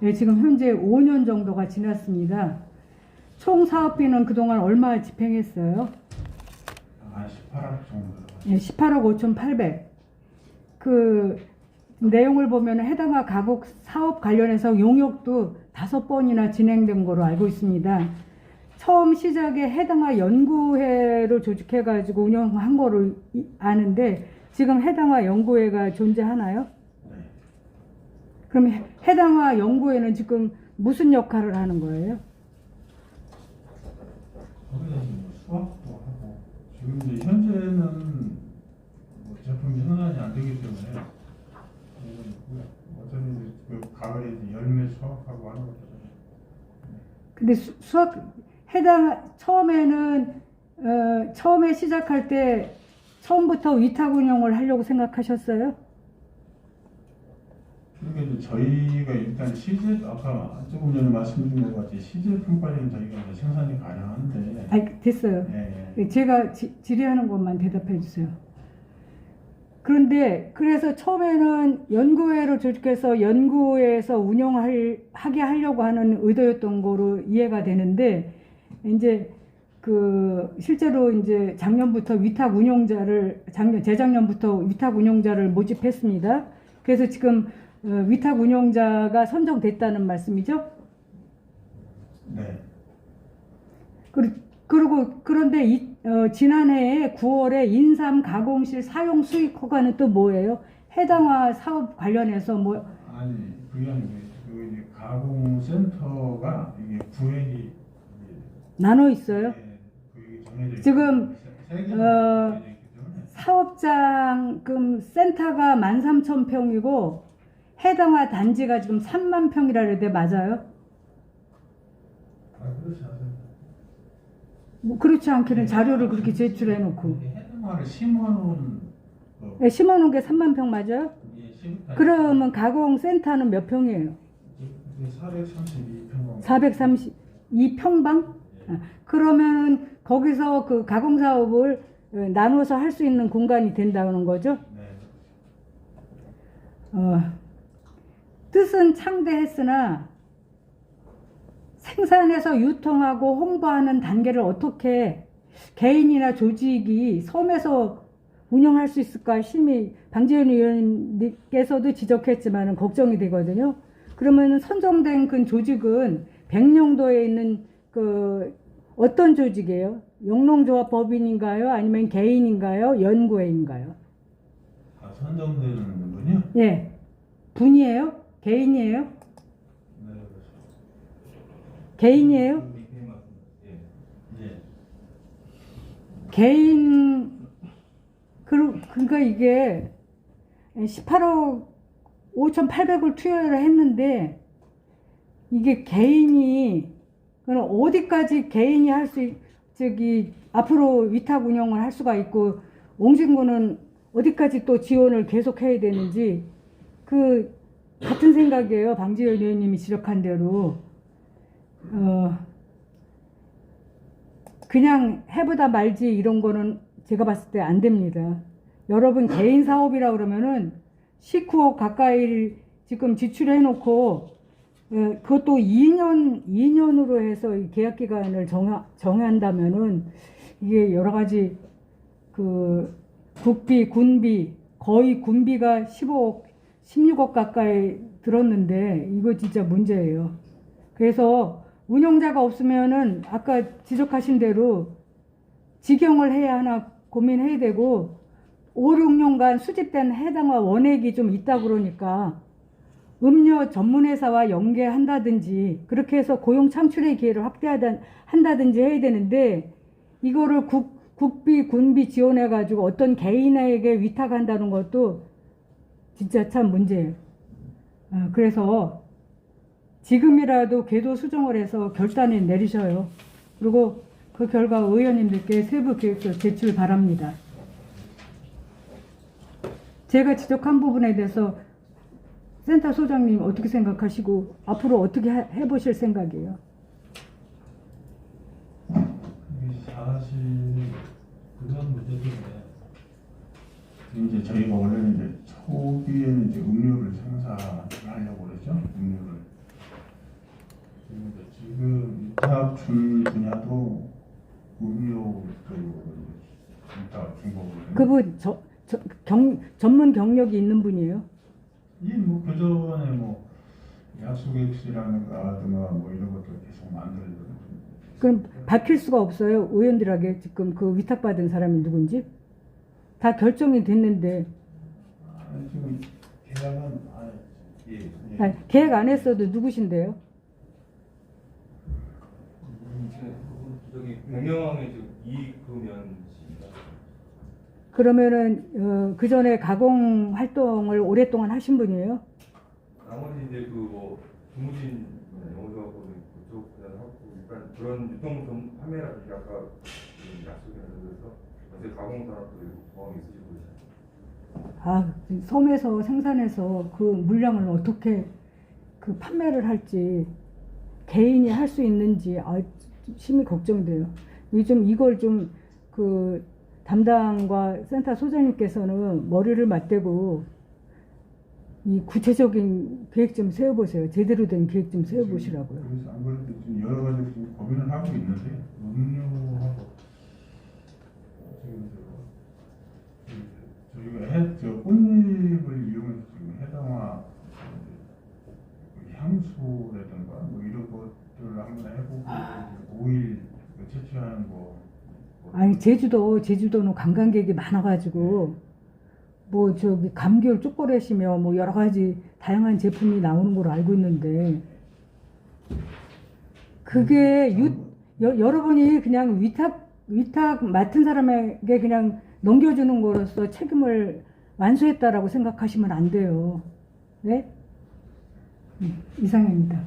네, 지금 현재 5년 정도가 지났습니다. 총 사업비는 그동안 얼마 집행했어요? 한 18억 정도. 예, 18억 5,800. 그 내용을 보면 해당화 가곡 사업 관련해서 용역도 다섯 번이나 진행된 거로 알고 있습니다. 처음 시작에 해당화 연구회를 조직해가지고 운영한 거를 이- 아는데 지금 해당화 연구회가 존재하나요? 네. 그럼 해- 해당화 연구회는 지금 무슨 역할을 하는 거예요? 수학도 하고 지금 이제 현재는 뭐 제품이 생산이 안 되기 때문에. 어차피 이제 그 가을에 이제 열매 수확하고 하는 거잖아요. 근데 수, 수학 해당 처음에는 어, 처음에 시작할 때 처음부터 위탁 운영을 하려고 생각하셨어요? 그러니까 저희가 일단 시제 아까 조금 전에 말씀드린 것 같이 시제품까지는 저희가 이제 생산이 가능한데 아, 됐어요. 예, 예. 제가 지, 질의하는 것만 대답해 주세요. 그런데 그래서 처음에는 연구회를 조직해서 연구회에서 운영할 하게 하려고 하는 의도였던 거로 이해가 되는데 이제 그 실제로 이제 작년부터 위탁 운용자를 작년 재작년부터 위탁 운용자를 모집했습니다. 그래서 지금 어, 위탁 운용자가 선정됐다는 말씀이죠? 네. 그리- 그리고 그런데 이, 어, 지난해에 9월에 인삼 가공실 사용 수익 허가는 또 뭐예요? 해당화 사업 관련해서 뭐 아니 그게 아니고 그 가공센터가 이게 구획이 나눠 있어요? 있고 지금, 어, 사업장금 센터가 13,000평이고 해당화 단지가 지금 3만 평이라 그러는데 맞아요? 아 그렇지 않습니다. 뭐 그렇지 않기는 자료를 그렇게 제출해 놓고 해동화를 심어놓은 그 심어 놓은 게 3만 평 맞아요? 이게 심다. 그러면 가공 센터는 몇 평이에요? 432평방. 432평방? 그러면 거기서 그 가공 사업을 어, 나눠서 할 수 있는 공간이 된다는 거죠. 네. 어, 뜻은 창대했으나 생산해서 유통하고 홍보하는 단계를 어떻게 개인이나 조직이 섬에서 운영할 수 있을까 심히 방지현 의원님께서도 지적했지만 걱정이 되거든요. 그러면 선정된 그 조직은 백령도에 있는 그 어떤 조직이에요? 영농조합 법인인가요? 아니면 개인인가요? 연구회인가요? 아 선정되는 분이요? 예. 분이에요? 개인이에요? 네. 그렇죠. 개인이에요? 개인 그 그러니까 이게 18억 5,800을 투여를 했는데 이게 개인이 그럼 어디까지 개인이 할 수 저기 앞으로 위탁 운영을 할 수가 있고 옹진군은 어디까지 또 지원을 계속 해야 되는지 그 같은 생각이에요. 방지현 의원님이 지적한 대로 어 그냥 해보다 말지 이런 거는 제가 봤을 때 안 됩니다. 여러분 개인 사업이라 그러면은 19억 가까이를 지금 지출해 놓고 어, 그것도 2년 2년으로 해서 이 계약 기간을 정하, 정한다면은 이게 여러 가지 그 국비 군비 거의 군비가 15억 16억 가까이 들었는데 이거 진짜 문제예요. 그래서 운영자가 없으면은 아까 지적하신 대로 직영을 해야 하나 고민해야 되고 5, 6년간 수집된 해당화 원액이 좀 있다 그러니까 음료 전문회사와 연계한다든지 그렇게 해서 고용 창출의 기회를 확대하다 한다든지 해야 되는데 이거를 국, 국비 군비 지원해 가지고 어떤 개인에게 위탁한다는 것도 진짜 참 문제예요. 어, 그래서 지금이라도 궤도 수정을 해서 결단을 내리셔요. 그리고 그 결과 의원님들께 세부 계획서 제출 바랍니다. 제가 지적한 부분에 대해서 센터 소장님 어떻게 생각하시고 앞으로 어떻게 해- 해보실 생각이에요? 사실 그런 문제인데 이제 저희가 원래는 이제 초기에는 이제 음료를 생산하려고 그랬죠. 음료를. 위탁 준 분야도 음료 쪽으로 준 거거든요. 그분 저, 저, 경, 전문 경력이 있는 분이에요. 이뭐 그전에 뭐 약속액수라든가 뭐 이런 것들 계속 만들고 그럼 밝힐 수가 없어요. 의원들에게 지금 그 위탁받은 사람이 누군지 다 결정이 됐는데 아, 지금 계약은 아, 예, 예. 아니, 계획 안 했어도 누구신데요? 음, 저기 공영왕의 지금 이금연 씨가 그러면은 어, 그 전에 가공 활동을 오랫동안 하신 분이에요. 나머지 이제 그뭐 주무진 영어하고 그쪽 그냥 하고 일단 그런 유통품 판매라든지 아까 그 약속이 안 돼서 어제 가공 산업도 경험이 있으시고 그러시죠. 아 섬에서 생산해서 그 물량을 어떻게 그 판매를 할지 개인이 할 수 있는지 아, 심히 걱정돼요. 요즘 이걸 좀 그 담당과 센터 소장님께서는 머리를 맞대고 이 구체적인 계획 좀 세워보세요. 제대로 된 계획 좀 세워보시라고요. 그래서 안 그래도 지금 여러 가지 지금 고민을 하고 있는데 음료하고 지금 저 저희가 해, 저 꽃잎을 이용해서 지금 해당화 그 향수라든가 뭐 이런 것들을 한번 해보고 오일 그 채취 하는 거뭐 아니 제주도 제주도는 관광객이 많아가지고 뭐 저기 감귤 초콜릿이며 뭐 여러 가지 다양한 제품이 나오는 걸로 알고 있는데 그게 유, 여, 여러분이 그냥 위탁 위탁 맡은 사람에게 그냥 넘겨주는 거로서 책임을 완수했다라고 생각하시면 안 돼요. 네? 음, 이상입니다.